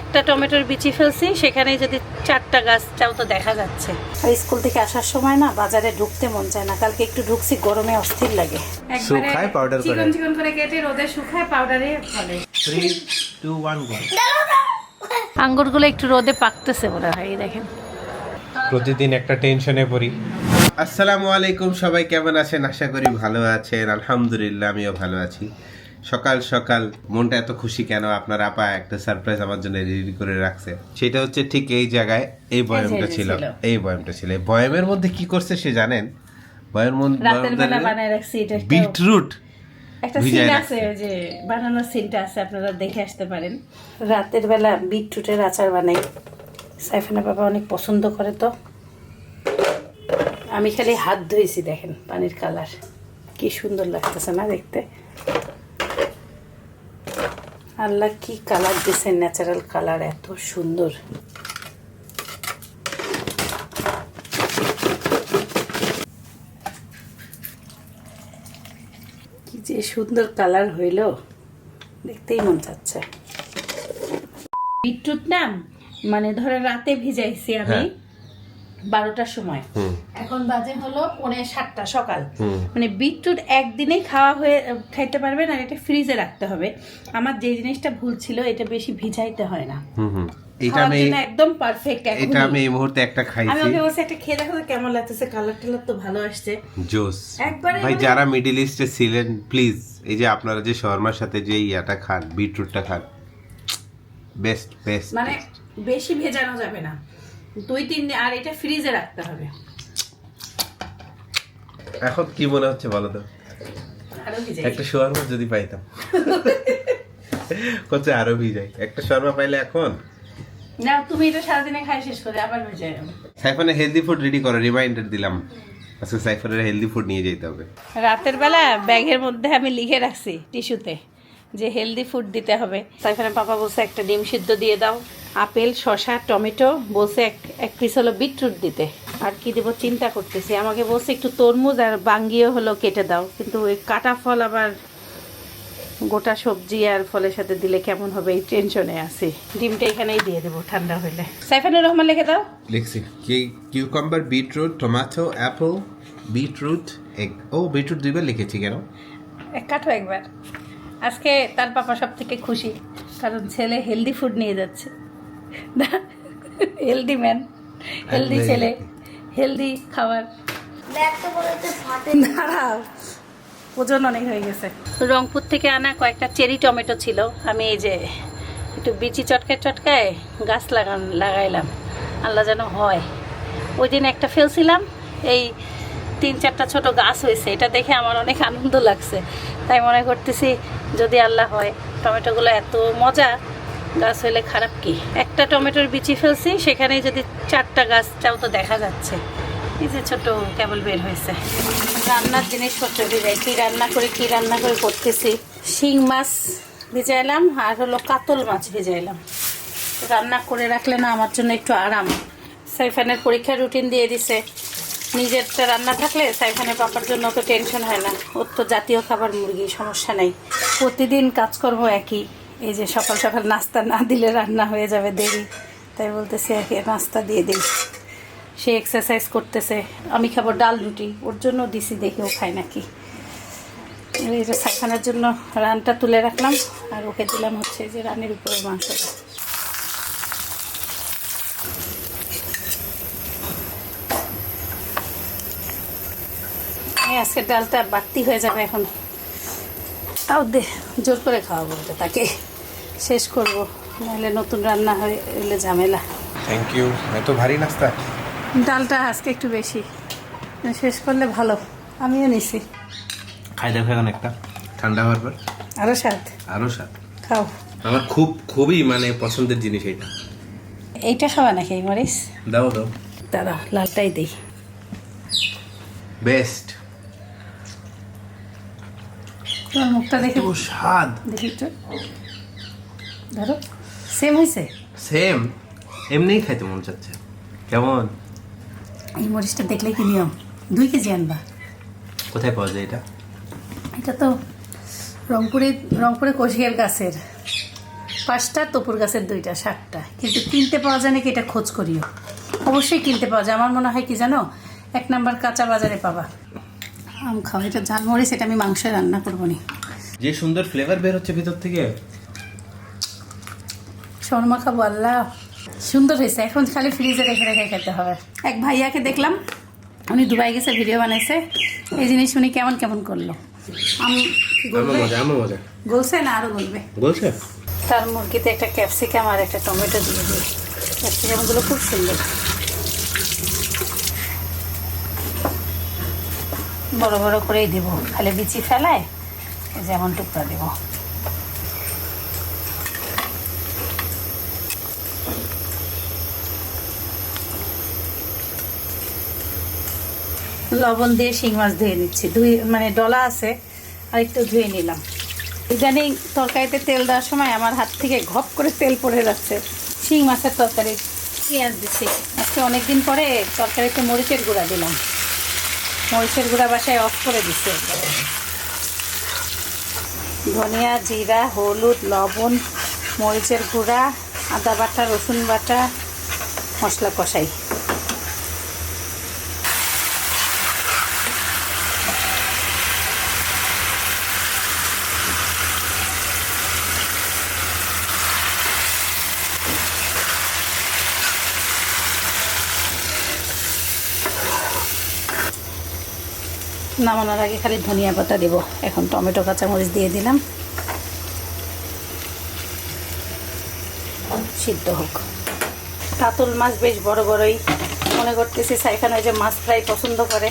একটা টমেটোর বিচি ফেলছি সেখানেই যদি চারটা গাছটাও তো দেখা যাচ্ছে। আর স্কুল থেকে আসার সময় না বাজারে ঢুকতে মন চায় না কালকে একটু ঢুকছি গরমে অস্থির লাগে। শুকায় powder করে। চিকন চিকন করে কেটে রোদে শুকায় পাউডারে ফলে। থ্রি টু ওয়ান গো আঙ্গুরগুলো একটু রোদে পাকতেছে মনে হয় দেখেন। প্রতিদিন একটা টেনশনে পড়ি। আসসালামু আলাইকুম সবাই কেমন আছেন? আশা করি ভালো আছেন। আলহামদুলিল্লাহ আমিও ভালো আছি। সকাল সকাল মনটা এত খুশি কেন? আপনার আপা একটা সারপ্রাইজ আমার জন্য রেডি করে রাখছে। সেটা হচ্ছে ঠিক এই জায়গায় এই বয়ামটা ছিল। এই বয়ামটা ছিল। এই বয়ামের মধ্যে কি করছে সে জানেন? বয়ামের রাতের বেলা মধ্যে বানায় রাখছি এটা একটা- বিটরুট। একটা সিন আছে যে বানানোর সিনটা আছে আপনারা দেখে আসতে পারেন। রাতের বেলা বিটরুটের আচার বানাই। সাইফানা বাবা অনেক পছন্দ করে তো। আমি খালি হাত ধুয়েছি দেখেন পানির কালার কি সুন্দর লাগতেছে না দেখতে? আল্লাহ কি কালার দিছে ন্যাচারাল কালার এত সুন্দর। কি যে সুন্দর কালার হইল দেখতেই মন চাচ্ছে। বিটরুট না মানে ধরে রাতে ভিজাইছি আমি। হ্যাঁ। বারোটার সময়। এখন বাজে হলো পৌনে সাতটা সকাল। মানে বিটরুট একদিনেই খাওয়া হয়ে খাইতে পারবেন আর এটা ফ্রিজে রাখতে হবে। আমার যে জিনিসটা ভুল ছিল এটা বেশি ভিজাইতে হয় না। এটা আমি একদম পারফেক্ট এটা আমি এই মুহূর্তে একটা আমি ওকে একটা খেয়ে দেখো কেমন লাগতেছে কালার টালার তো ভালো আসছে। জোস। ভাই মানে- যারা মিডিল ইস্টে ছিলেন প্লিজ এই যে আপনারা যে শর্মার সাথে যে ইয়াটা খান বিটরুটটা খান বেস্ট বেস্ট মানে বেশি ভেজানো যাবে না। দুই তিন দিন আর এটা ফ্রিজে রাখতে হবে। এখন কি মনে হচ্ছে বলো তো? একটা শর্মা যদি পাইতাম। কোথায় আরও ভিজাই। একটা শর্মা পাইলে এখন? না তুমি এটা সারাদিনে খাই শেষ করে আবার ভেজে যাবে সাইফানের হেলদি ফুড রেডি করো রিমাইন্ডার দিলাম। আজকে সাইফানের হেলদি ফুড নিয়ে যেতে হবে। রাতের বেলা ব্যাগের মধ্যে আমি লিখে রাখছি টিস্যুতে যে হেলদি ফুড দিতে হবে। সাইফানের পাপা বলছে একটা ডিম সিদ্ধ দিয়ে দাও। আপেল শসা টমেটো বলছে এক এক পিস হলো বিটরুট দিতে। আর কি দেবো চিন্তা করতেছি। আমাকে বলছে একটু তরমুজ আর বাঙ্গিও হলো কেটে দাও। কিন্তু ওই কাটা ফল আবার গোটা সবজি আর ফলের সাথে দিলে কেমন হবে এই টেনশনে আছি। ডিমটা এখানেই দিয়ে দেবো ঠান্ডা হলে সাইফানুর রহমান লিখে দাও। লিখছি। কি cucumber beetroot tomato apple beetroot egg ও বিটরুট দুইবার লিখেছি কেন? এক কাটো একবার। আজকে তার পাপা সব থেকে খুশি। কারণ ছেলে হেলদি ফুড নিয়ে যাচ্ছে। হেলদি ম্যান হেলদি ছেলে. হেলদি খাবার. দাঁড়াও ওজন অনেক হয়ে গেছে। রংপুর থেকে আনা কয়েকটা চেরি টমেটো ছিল। আমি এই যে একটু বিচি চটকায় চটকায় গাছ লাগান লাগাইলাম। আল্লাহ যেন হয়। ওই দিন একটা ফেলছিলাম। এই তিন চারটা ছোট গাছ হয়েছে। এটা দেখে আমার অনেক আনন্দ লাগছে। তাই মনে করতেছি যদি আল্লাহ হয় টমেটোগুলো এত মজা গাছ হলে খারাপ কি? একটা টমেটোর বিচি ফেলছি সেখানে যদি চারটা গাছটাও তো দেখা যাচ্ছে। এই যে ছোট কেবল বের হয়েছে। রান্নার জিনিসপত্র ভিজাই, কি রান্না করে, কি রান্না করে করতেছি? শিং মাছ ভিজাইলাম আর হলো কাতল মাছ ভিজাইলাম। রান্না করে রাখলে না আমার জন্য একটু আরাম। সাইফানের পরীক্ষার রুটিন দিয়ে দিছে। নিজেরটা রান্না থাকলে সাইফানের পাপার জন্য তো টেনশন হয় না। ওর তো জাতীয় খাবার মুরগি, সমস্যা নেই। প্রতিদিন কাজকর্ম একই। এই যে সকাল সকাল নাস্তা না দিলে রান্না হয়ে যাবে দেরি। তাই বলতেছি একে নাস্তা দিয়ে দিই। সে এক্সারসাইজ করতেছে। আমি খাব ডাল রুটি। ওর জন্য দিছি, দেখে ও খায় নাকি। এই যে সাইফানের জন্য রানটা তুলে রাখলাম। আর ওকে দিলাম হচ্ছে যে রানের উপরে এই আজকে ডালটা বাড়তি হয়ে যাবে এখন। তাও দে, জোর করে খাওয়াবো ওটা তাকে। শেষ করব। নাহলে নতুন রান্না হয়ে এলে ঝামেলা। থ্যাংক ইউ এত ভারী নাস্তা। ডালটা আজকে একটু বেশি। শেষ করলে ভালো। আমিও নিছি। খাই দেখো এখন একটা। ঠান্ডা হওয়ার পর। আরও স্বাদ? আরও স্বাদ। খাও। আমার খুব খুবই মানে পছন্দের জিনিস এটা এইটা খাওয়া নাকি মরিস দাও দাও। দাদা লালটাই দিই। বেস্ট। তোমার মুখটা দেখে স্বাদ। দেখি একটু। ধরো সেম হয়েছে সেম এমনিই খাইতে মন চাচ্ছে। কেমন? এই মরিচটা দেখলে কি নিয়ম? দুই কেজি আনবা। কোথায় পাওয়া যায় এটা? এটা তো রংপুরে রংপুরে কোশিয়ার গাছের। পাঁচটা তপুর গাছের দুইটা সাতটা। কিন্তু কিনতে পাওয়া যায় নাকি এটা খোঁজ করিও। অবশ্যই কিনতে পাওয়া যায়। আমার মনে হয় কি জানো? এক নাম্বার কাঁচা বাজারে পাবা। আম খাও এটা ঝালমরিচ এটা আমি মাংস রান্না করব নি। যে সুন্দর ফ্লেভার বের হচ্ছে ভিতর থেকে শর্মা খাব আল্লাহ। সুন্দর হয়েছে এখন খালি ফ্রিজে রেখে রেখে খেতে হবে। এক ভাইয়াকে দেখলাম উনি দুবাই গেছে ভিডিও বানাইছে। এই জিনিস উনি কেমন কেমন করল? আমি গলছে না আরও বলবে বলছে তার মুরগিতে একটা ক্যাপসিকাম আর একটা টমেটো দিয়ে দিই। ক্যাপসিকামগুলো খুব সুন্দর। বড় বড় করেই দেব। খালি বিচি ফেলায় যেমন টুকরা দেব। লবণ দিয়ে শিং মাছ ধুয়ে নিচ্ছি। ধুয়ে মানে ডলা আছে আর একটু ধুয়ে নিলাম। ইদানিং তরকারিতে তেল দেওয়ার সময় আমার হাত থেকে ঘপ করে তেল পড়ে যাচ্ছে। শিং মাছের তরকারি, পেঁয়াজ দিচ্ছি। আজকে অনেক দিন পরে তরকারিতে মরিচের গুঁড়া দিলাম। মরিচের গুঁড়া বাসায় অফ করে দিচ্ছে। ধনিয়া, জিরা, হলুদ, লবণ, মরিচের গুঁড়া, আদা বাটা, রসুন বাটা, মশলা কষাই। নামানোর আগে খালি ধনিয়া পাতা দেব। এখন টমেটো, কাঁচামরিচ দিয়ে দিলাম। সিদ্ধ হোক। কাতল মাছ বেশ বড় বড়ই মনে করতেছি, সাইখান যে মাছ ফ্রাই পছন্দ করে।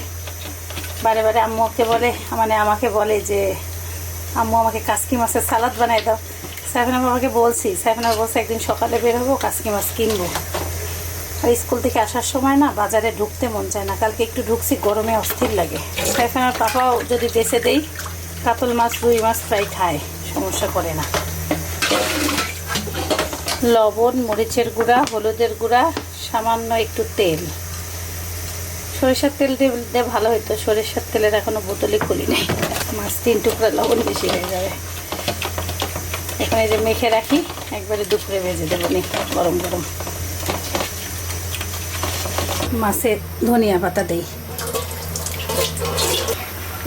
বারে বারে আম্মুকে বলে মানে আমাকে বলে যে, আম্মু, আমাকে কাসকি মাছের সালাদ বানাই দাও। সাইফানা বাবাকে বলছি সাইফানা বলছে, একদিন সকালে বের হব, কাসকি মাছ কিনবো। স্কুল থেকে আসার সময় না বাজারে ঢুকতে মন চায় না। কালকে একটু ঢুকছি, গরমে অস্থির লাগে। এখন আর পাপাও যদি বেছে দেই, কাতল মাছ, রুই মাছ প্রায় খায়, সমস্যা করে না। লবণ, মরিচের গুঁড়া, হলুদের গুঁড়া, সামান্য একটু তেল। সরিষার তেল দিয়ে ভালো হতো সরিষার তেলের এখনও বোতলে খুলি নেই। মাছ তিন টুকরা লবণ বেশি হয়ে যাবে। এখানে যে মেখে রাখি, একবারে দুপুরে ভেজে দেবো নি, গরম গরম। মাছের ধনিয়া পাতা দেই।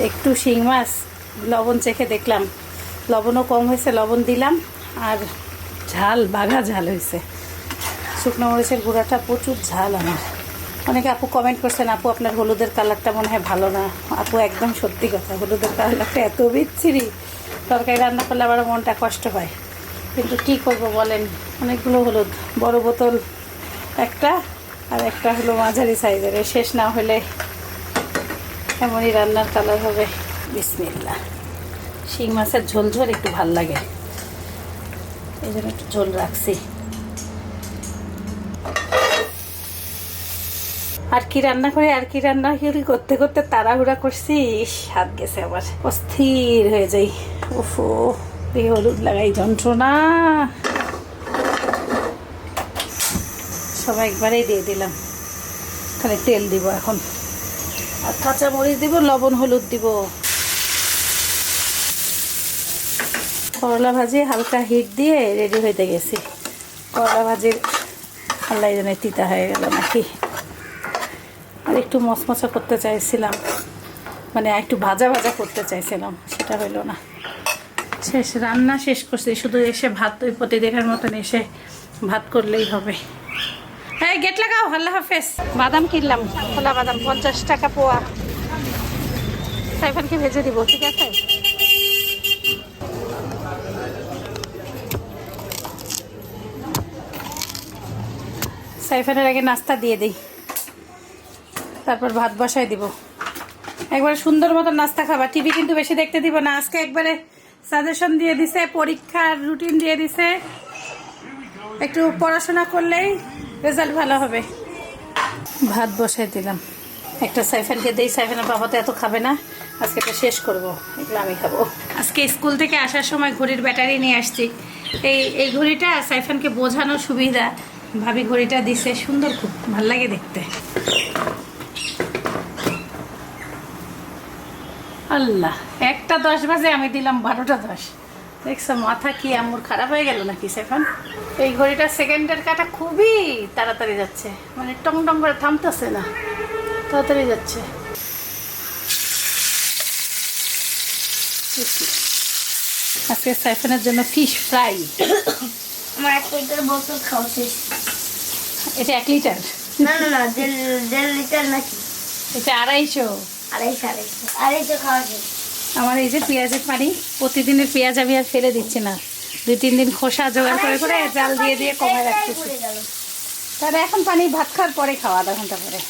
একটু শিং মাছ, লবণ চেখে দেখলাম। লবণও কম হয়েছে, লবণ দিলাম, আর ঝাল, বাঘা ঝাল হয়েছে। শুকনো মরিচের গুঁড়াটা প্রচুর ঝাল আমার। অনেকে আপু কমেন্ট করছেন, আপু আপনার হলুদের কালারটা মনে হয় ভালো না। আপু একদম সত্যি কথা, হলুদের কালারটা এত বিচ্ছিরি। তরকারি রান্না করলে আবার মনটা কষ্ট পায় কিন্তু কী করব বলেন, অনেকগুলো হলুদ, বড় বোতল, একটা আর একটা হলো মাঝারি সাইজের শেষ না হলে এমনই রান্নার কালার হবে। বিসমিল্লা শিং মাছের ঝোল ঝোল একটু ভালো লাগে। এই জন্য একটু ঝোল রাখছি। আর কি রান্না করে, আর কি রান্না করি করতে করতে তাড়াহুড়া করছি। হাত গেছে আবার অস্থির হয়ে যাই। ওফো হলুদ লাগাই যন্ত্রণা। সব একবারেই দিয়ে দিলাম। খালি তেল দিব এখন। আর কাঁচা মরিচ দিব, লবণ, হলুদ দিব। করলা ভাজি হালকা হিট দিয়ে রেডি হইতে গেছি। করলা ভাজির আল্লাহ জানে তিতা হয়ে গেল নাকি। আর একটু মচমচা করতে চাইছিলাম। মানে একটু ভাজা ভাজা করতে চাইছিলাম, সেটা হইল না। শেষ, রান্না শেষ করছি, শুধু এসে ভাত ওই প্রতিদিনের মতন এসে ভাত করলেই হবে। হ্যাঁ গেট লাগাও, আল্লাহ হাফেজ। বাদাম কিনলাম, খোলা বাদাম, পঞ্চাশ টাকা পোয়া। সাইফানকে ভেজে দিব, ঠিক আছে? সাইফানের আগে নাস্তা দিয়ে দিই। তারপর ভাত বসাই দিব। একবারে সুন্দর মতো নাস্তা খাবা। টিভি কিন্তু বেশি দেখতে দিব না। আজকে একবারে সাজেশন দিয়ে দিছে, পরীক্ষার রুটিন দিয়ে দিছে। একটু পড়াশোনা করলেই রেজাল্ট ভালো হবে। ভাত বসাই দিলাম। একটা সাইফানকে দেই সাইফানের বাবা তো এত খাবে না, আজকে এটা শেষ করব, এগুলো আমি খাব। আজকে স্কুল থেকে আসার সময় ঘড়ির ব্যাটারি নিয়ে আসছি। এই এই ঘড়িটা সাইফানকে বোঝানোর সুবিধা, ভাবি ঘড়িটা দিছে, সুন্দর খুব, ভালো লাগে দেখতে। আল্লাহ, একটা দশ বাজে আমি দিলাম, বারোটা দশ। দেখছ মাথা কি আমুর খারাপ হয়ে গেল নাকি সেফান? এই ঘড়িটা সেকেন্ডের কাটা খুবই তাড়াতাড়ি যাচ্ছে। মানে টং টং করে থামতেছে না। তাড়াতাড়ি যাচ্ছে। আজকে সাইফানের জন্য ফিশ ফ্রাই আমার এক লিটার বোতল খাওয়া শেষ। এটা এক লিটার? না না না দেড় দেড় লিটার নাকি? এটা আড়াইশো। আড়াইশো আড়াইশো। আড়াইশো খাওয়া শেষ। আমার এই যে পেঁয়াজের পানি প্রতিদিনের পেঁয়াজ আমি আর ফেলে দিচ্ছি না। দুই তিন দিন খোসা জোগাড় করে করে জাল দিয়ে দিয়ে কমে রাখতেছি। পড়ে তাহলে এখন পানি ভাত খাওয়ার পরে খাওয়া আধা ঘণ্টা পরে।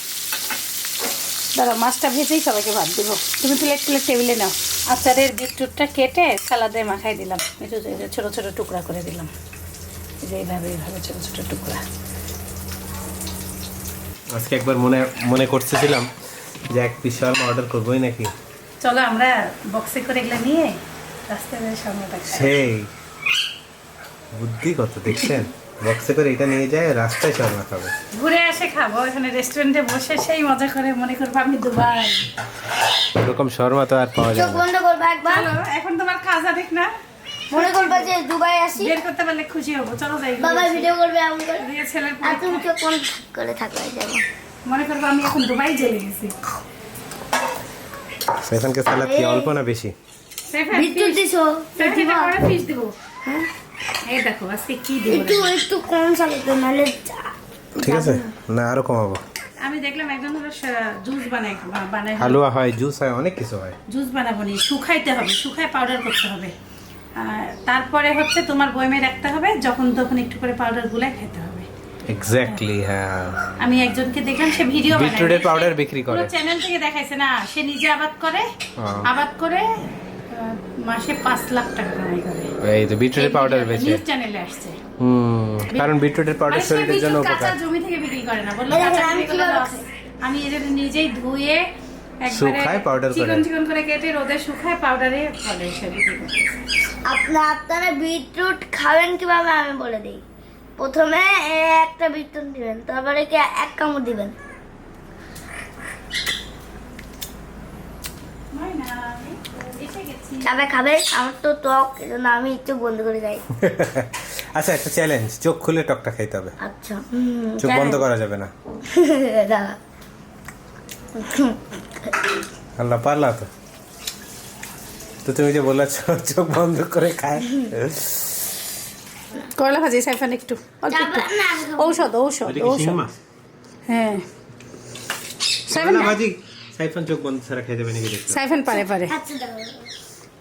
দাদা মাছটা ভেজেই সবাইকে ভাত দেবো। তুমি প্লেট প্লেট টেবিলে নাও। আচারের বিটরুটটা কেটে সালাদে মাখাই দিলাম। একটু ছোটো ছোটো টুকরা করে দিলাম। এই যে এইভাবে এইভাবে ছোটো ছোটো টুকরা। আজকে একবার মনে মনে করতেছিলাম যে এক পিস শাওয়ারমা অর্ডার করবোই নাকি? চলো আমরা বক্সে করে এগুলো নিয়ে রাস্তায় যেয়ে সামনেটা সেই। বুদ্ধি কত দেখছেন? বক্সে করে এটা নিয়ে যায় রাস্তায় শাওয়ারমা খাবে ঘুরে এসে খাব এখানে রেস্টুরেন্টে বসে সেই মজা করে মনে করব আমি দুবাই। এরকম শাওয়ারমা তো আর পাওয়া যায় বন্ধ করবা একবার। এখন তোমার খাজা দেখ না। মনে করবা যে দুবাই আসি। বের করতে পারলে খুশি হব। চলো যাই বাবা ভিডিও করবে এমন করে। দিয়ে ছেলের আর তুমি চোখ বন্ধ করে থাকবে যাব মনে করব আমি এখন দুবাই জেলে গেছি। সেখানকে সালাদ কি অল্প না বেশি? বিদ্যুৎ দিছো? সেটা করে ফিস দিব। হ্যাঁ? এই দেখো আজকে কি দিব একটু একটু কম চালাতে নাহলে যা- ঠিক আছে? না আরও কমাবো আমি দেখলাম একজন হলো জুস বানাই বানাই হালুয়া হয় জুস হয় অনেক কিছু হয়। জুস বানাবো নি শুকাইতে হবে শুকায় পাউডার করতে হবে। আর তারপরে হচ্ছে তোমার বয়মে রাখতে হবে যখন তখন একটু করে পাউডার গুলাই খেতে হবে। এক্স্যাক্টলি হ্যাঁ। আমি একজনকে দেখলাম সে ভিডিও বিটরুটের powder বিক্রি করে। চ্যানেল থেকে দেখাইছে না সে নিজে আবাদ করে। আবাদ করে মাসে পাঁচ লাখ টাকা কামাই করে। এই তো বিটরুটের পাউডার বেচে নিউজ চ্যানেলে আসছে। হুম কারণ বিটরুটের পাউডার শরীরের জন্য বিদ্যুৎ কাঁচা জমি থেকে বিক্রি করে না বলল কাঁচা আমি জমি করে আমি এদের নিজেই ধুয়ে শুকায় powder করে। চিকন চিকন করে কেটে রোদে শুকায় পাউডারে ফলে সে বিক্রি আপনারা বিটরুট খাবেন কীভাবে আমি বলে দিই। প্রথমে একটা বিটরুট দিবেন তারপরে কি এক কামড় দিবেন। চাপে খাবে আমার তো টক এজন্য আমি একটু বন্ধ করে যাই। আচ্ছা একটা চ্যালেঞ্জ চোখ খুলে টকটা খাইতে হবে। আচ্ছা চোখ বন্ধ করা যাবে না। দাঁড়া। আল্লাহ পারলা তো। তো তুমি যে বলেছ চোখ বন্ধ করে খায়। করলা ভাজি সাইফান একটু অল্প একটু। না। ঔষধ ঔষধ ঔষধ। হ্যাঁ। সাইফান না? বাজি সাইফান চোখ বন্ধ ছাড়া খেতে পারে নাকি সাইফান পারে পারে। আচ্ছা।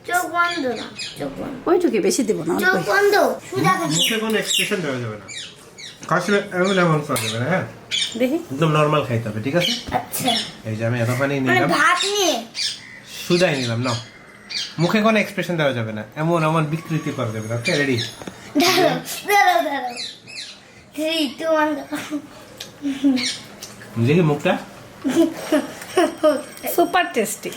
চোখ বন্ধ না চোখ বন্ধ। ওইটুকু বেশি দিব না চোখ অল্প বন্ধ সুজা মুখে কোনো এক্সপ্রেশন দেওয়া যাবে না। কাশলে এমন এমন করা যাবে না হ্যাঁ? দেখি। একদম নর্মাল খাইতে হবে ঠিক আছে? আচ্ছা। এই যে আমি এত পানি মানে নিলাম। ভাত নিয়ে? নিলাম নাও। মুখে কোনো এক্সপ্রেশন দেওয়া যাবে না। এমন এমন বিকৃতি করা যাবে না। ওকে রেডি দাঁড়াও দাঁড়াও দাঁড়াও। থ্রি টু ওয়ান দেখি মুখটা? Super tasty.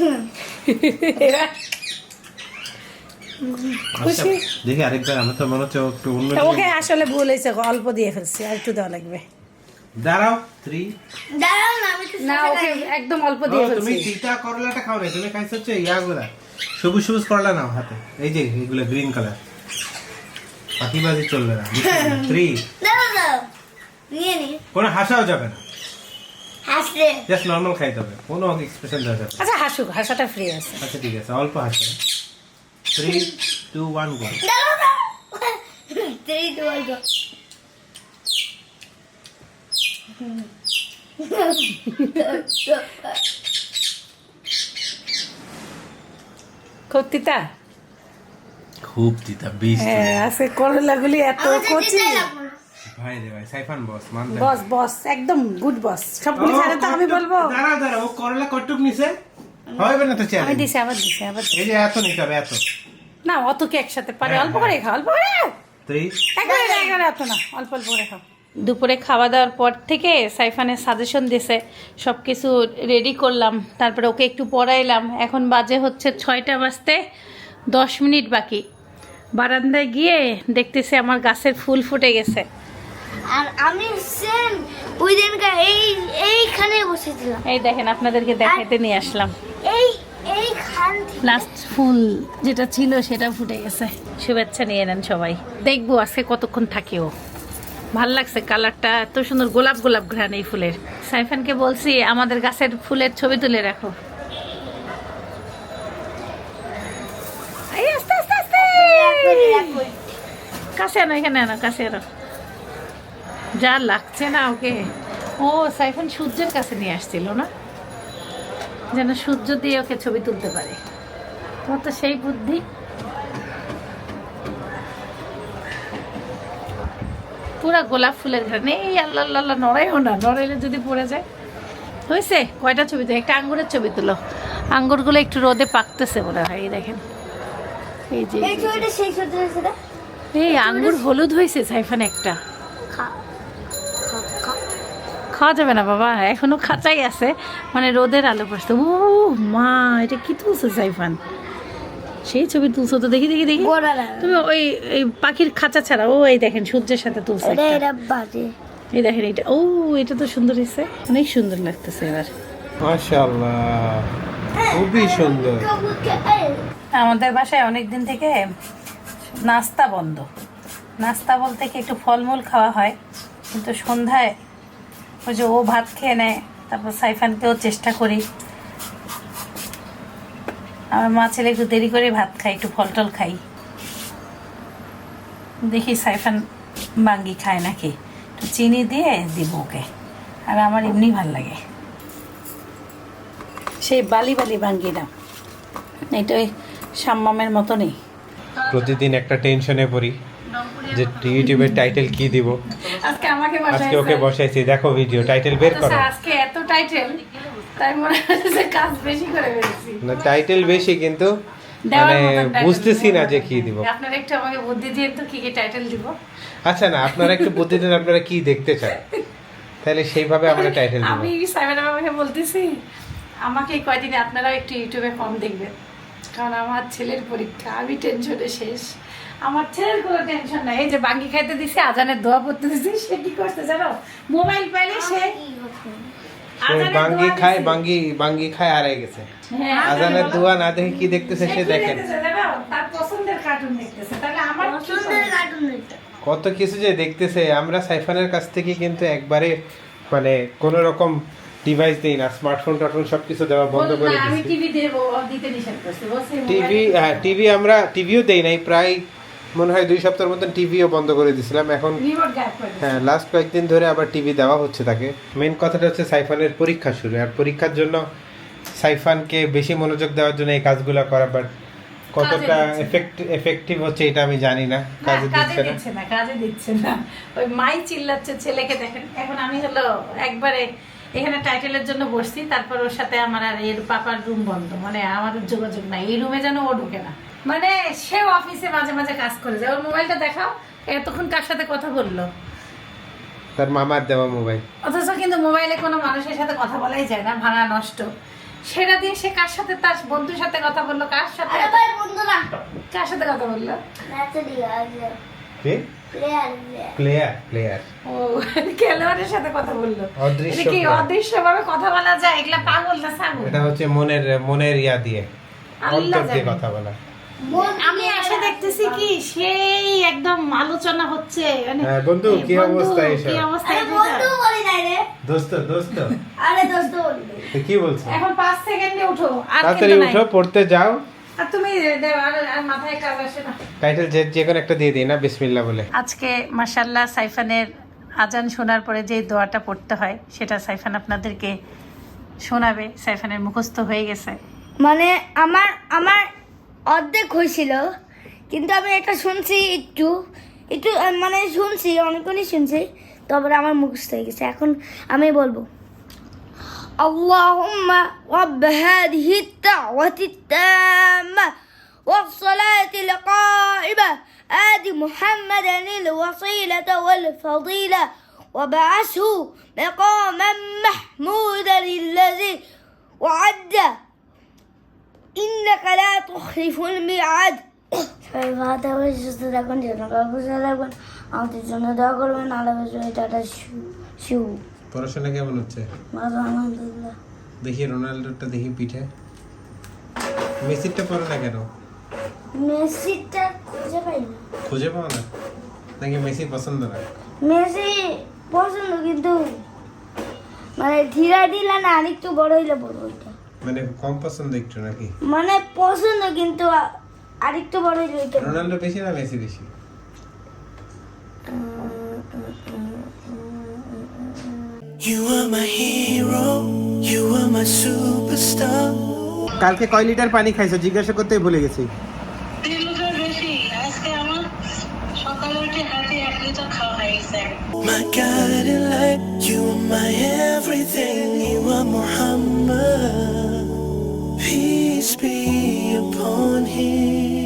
আচ্ছা, দেখি আরেকবার আমার তো মনে হচ্ছে একটু অন্য ওকে আসলে ভুল হয়েছে অল্প দিয়ে ফেলছি আর একটু দেওয়া লাগবে। দাঁড়াও থ্রি দাঁড়াও না আমি না ওকে একদম অল্প দিয়ে তুমি ফেলছি। তিতা করলাটা খাও না তুমি খাইছো হচ্ছে ইয়াগুলা। সবুজ সবুজ করলা নাও হাতে। এই যে এগুলো গ্রিন কালার পাতিবাজি চলবে না। থ্রি নিয়ে নি। কোনো হাসাও যাবে না। হাসলে। জাস্ট নর্মাল খাইতে হবে। কোনো এক্সপ্রেশন দেওয়া যাবে আচ্ছা হাসুক। হাসাটা ফ্রি আছে। আচ্ছা ঠিক আছে। অল্প হাসে। থ্রি টু ওয়ান গো দাঁড়াও দাঁড়াও থ্রি টু ওয়ান খুব তিতা খুব তিতা বিষ হ্যাঁ আজকে করলাগুলি এত কচি। ভাই রে ভাই সাইফান বস মান বস বস একদম গুড বস। সবগুলি ছাড়া তো আমি বলব। দাঁড়া দাঁড়া ও করলা কটুক নিছে। হবে না তো আমি দিছি আবার দিছি আবার এই যে এত নিতে হবে এত। না অত কি একসাথে পারে? হ্যাঁ, অল্প করে খাও অল্প করে থ্রি একবারে একবারে এত না অল্প অল্প করে খাও। দুপুরে খাওয়া দাওয়ার পর থেকে সাইফানের সাজেশন দিছে সব কিছু রেডি করলাম তারপরে ওকে একটু পড়াইলাম। এখন বাজে হচ্ছে ছয়টা বাজতে দশ মিনিট বাকি। বারান্দায় গিয়ে দেখতেছি আমার গাছের ফুল ফুটে গেছে। আর আমি সেম ওই দিনকে এই এইখানে বসেছিলাম। এই দেখেন আপনাদেরকে দেখাইতে নিয়ে আসলাম। এই এইখানে লাস্ট ফুল যেটা ছিল সেটা ফুটে গেছে। শুভেচ্ছা নিয়ে নেন সবাই। দেখব আজকে কতক্ষণ থাকে ও। ভালো লাগছে কালারটা এত সুন্দর গোলাপ গোলাপ ঘ্রাণ এই ফুলের। সাইফানকে বলছি আমাদের গাছের ফুলের ছবি তুলে রাখো এই আস্তে আস্তে আস্তে কাছে আনো এখানে আনো কাছে আনো যা লাগছে না ওকে ও, সাইফান সূর্যের কাছে নিয়ে আসছিল না? যেন সূর্য দিয়ে ওকে ছবি তুলতে পারে। তোমার তো সেই বুদ্ধি। পুরা গোলাপ ফুলের ঘরে এই আল্লাহ আল্লাহ নড়াইও না, নড়াইলে যদি পড়ে যায়। হয়েছে কয়টা ছবি? তুলো একটা আঙ্গুরের ছবি তুলো। আঙ্গুরগুলো একটু রোদে পাকতেছে মনে হয় দেখেন। এই যে আঙ্গুর হলুদ হয়েছে সাইফান একটা। খাওয়া যাবে না বাবা এখনও খাঁচাই আছে। মানে রোদের আলো পড়ছে ও মা এটা কি তুলছে সাইফান? সেই ছবি তুলছো তো দেখি দেখি দেখি। তুমি ওই এই পাখির খাঁচা ছাড়া ও এই দেখেন সূর্যের সাথে তুলছে এই দেখেন এটা ও এটা তো সুন্দর হয়েছে। অনেক সুন্দর লাগতেছে এবার। মাশাআল্লাহ খুবই সুন্দর। আমাদের বাসায় অনেক দিন থেকে নাস্তা বন্ধ। নাস্তা বলতে কি একটু ফলমূল খাওয়া হয়, কিন্তু সন্ধ্যায় ওই যে ও ভাত খেয়ে নেয়, তারপর সাইফানকেও চেষ্টা করি। আমার মা ছেলে একটু দেরি করে ভাত খাই একটু ফল টল খাই। দেখি সাইফান বাঙ্গি খায় নাকি। একটু চিনি দিয়ে দিব ওকে, আর আমার এমনি ভালো লাগে। সেই বালি বালি বাঙ্গি না এটা সাম্মামের মতো নেই প্রতিদিন একটা টেনশনে পড়ি যে ইউটিউবের টাইটেল কি দিব? আজকে আমাকে আজকে ওকে বসাইছি দেখো ভিডিও টাইটেল বের করো। আজকে এত টাইটেল তাই মনে হচ্ছে কাজ বেশি করে ফেলেছি। না টাইটেল বেশি কিন্তু মানে বুঝতেছি না যে কি দিব। আপনারা একটু আমাকে বুদ্ধি দিয়ে তো কি কি টাইটেল দিব? আচ্ছা না আপনারা একটু বুদ্ধি দিন আপনারা কি দেখতে চান? তাহলে সেইভাবে আমরা টাইটেল দিব। আমি সাইবার আমাকে বলতেছি? আমাকে এই কয়দিনে আপনারাও একটু ইউটিউবে কম দেখবেন। কারণ আমার ছেলের পরীক্ষা আমি টেনশনে শেষ। আমার ছেলের কোনো টেনশন নাই। এই যে বাঙ্গি খাইতে দিছে আজানের দোয়া পড়তে দিছি সে কি করতে জানো? মোবাইল পাইলে সে বাঙ্গি খায় বাঙ্গি বাঙ্গি খায় হারাই গেছে। হ্যাঁ, আজানের দোয়া না দেখে কি দেখতেছে সে দেখেন। তার পছন্দের কার্টুন দেখতেছে। তাহলে আমার করবে? কার্টুন কত কিছু যে দেখতেছে। আমরা সাইফানের কাছ থেকে কিন্তু একবারে মানে কোন রকম ডিভাইস দেই না স্মার্টফোন টাটফোন সবকিছু দেওয়া বন্ধ করে দিচ্ছি টিভি দেবো দিতে নিষেধ করছি টিভি হ্যাঁ টিভি আমরা টিভিও দেই নাই প্রায় মনে হয় দুই সপ্তাহের মতন টিভিও বন্ধ করে দিছিলাম এখন। হ্যাঁ লাস্ট কয়েকদিন ধরে আবার টিভি দেওয়া হচ্ছে তাকে। মেন কথাটা হচ্ছে সাইফানের পরীক্ষা শুরু আর পরীক্ষার জন্য সাইফানকে বেশি মনোযোগ দেওয়ার জন্য এই কাজগুলো করা বাট কতটা। এফেক্ট এফেক্টিভ হচ্ছে এটা আমি জানি না কাজে দিচ্ছে না কাজে দিচ্ছে না। ওই মাই চিল্লাচ্ছে ছেলেকে দেখেন এখন আমি হলো একবারে এখানে টাইটেলের জন্য বসছি তারপর ওর সাথে আমার আর এর পাপার রুম বন্ধ। মানে আমার যোগাযোগ নাই। এই রুমে যেন ও ঢুকে না। মানে সেও অফিসে মাঝে মাঝে কাজ করে যায়। ওর মোবাইলটা দেখাও। এতক্ষণ কার সাথে কথা বলল? তার মামার দেওয়া মোবাইল অথচ কিন্তু মোবাইলে কোনো মানুষের সাথে কথা বলাই যায় না। ভাঙা নষ্ট। সেটা দিয়ে সে কার সাথে তার বন্ধুর সাথে কথা বলল? কার সাথে? আরে ভাই বন্ধুরা কার সাথে কথা বলল? প্লেয়ার প্লেয়ার প্লেয়ার ও খেলোয়াড়ের সাথে কথা বলল। অদৃশ্য কি অদৃশ্য ভাবে কথা বলা যায়? এগুলা পাগল না ছাগল? এটা হচ্ছে মনের মনের ইয়া দিয়ে অন্তর দিয়ে কথা বলা। আমি এসে দেখতেছি কি সেই একদম আলোচনা হচ্ছে। মানে হ্যাঁ, বন্ধু, কি অবস্থা এসব? কি অবস্থা বন্ধু বলি নাই রে। দোস্ত দোস্ত। আরে দোস্ত বলি কি বলছো? এখন পাঁচ সেকেন্ডে উঠো আর তাড়াতাড়ি উঠো পড়তে যাও। আর তুমি আর মাথায় কাজ আসে না। টাইটেল যে যে কোনো একটা দিয়ে দিই না বিসমিল্লাহ বলে। আজকে মাসাল্লাহ সাইফানের আজান শোনার পরে যে দোয়াটা পড়তে হয় সেটা সাইফান আপনাদেরকে শোনাবে। সাইফানের মুখস্থ হয়ে গেছে। মানে আমার আমার অর্ধেক হয়েছিল কিন্তু আমি একটা শুনছি একটু। একটু মানে শুনছি অনেকক্ষণই শুনছি তারপরে আমার মুখস্থ হয়ে গেছে। এখন আমি বলব। اللهم رب هذه الدعوة التامة والصلاة القائمة. آد محمدا الوصيلة والفضيلة. وبعثه مقاما محمودا الذي وعد. إنك لا تخلف الميعاد. পড়াশোনা কেমন হচ্ছে? দেখি রোনাল্ডোটা দেখি পিঠে। মেসিরটা পরে না কেন? মেসিটা খুঁজে পাই না। খুঁজে পাও না? নাকি মেসি পছন্দ না? মেসি পছন্দ কিন্তু মানে ধীরা ঢিলা না আরেকটু বড় হইলে বড় ওইটা মানে কম পছন্দ একটু নাকি? মানে পছন্দ কিন্তু আরেকটু বড় হইলে ওইটা রোনাল্ডো বেশি না মেসি বেশি? কালকে কয় লিটার পানি খাইছো জিজ্ঞাসা করতেই ভুলে গেছি My God, I like you are my everything. You are Muhammad. Peace be upon him.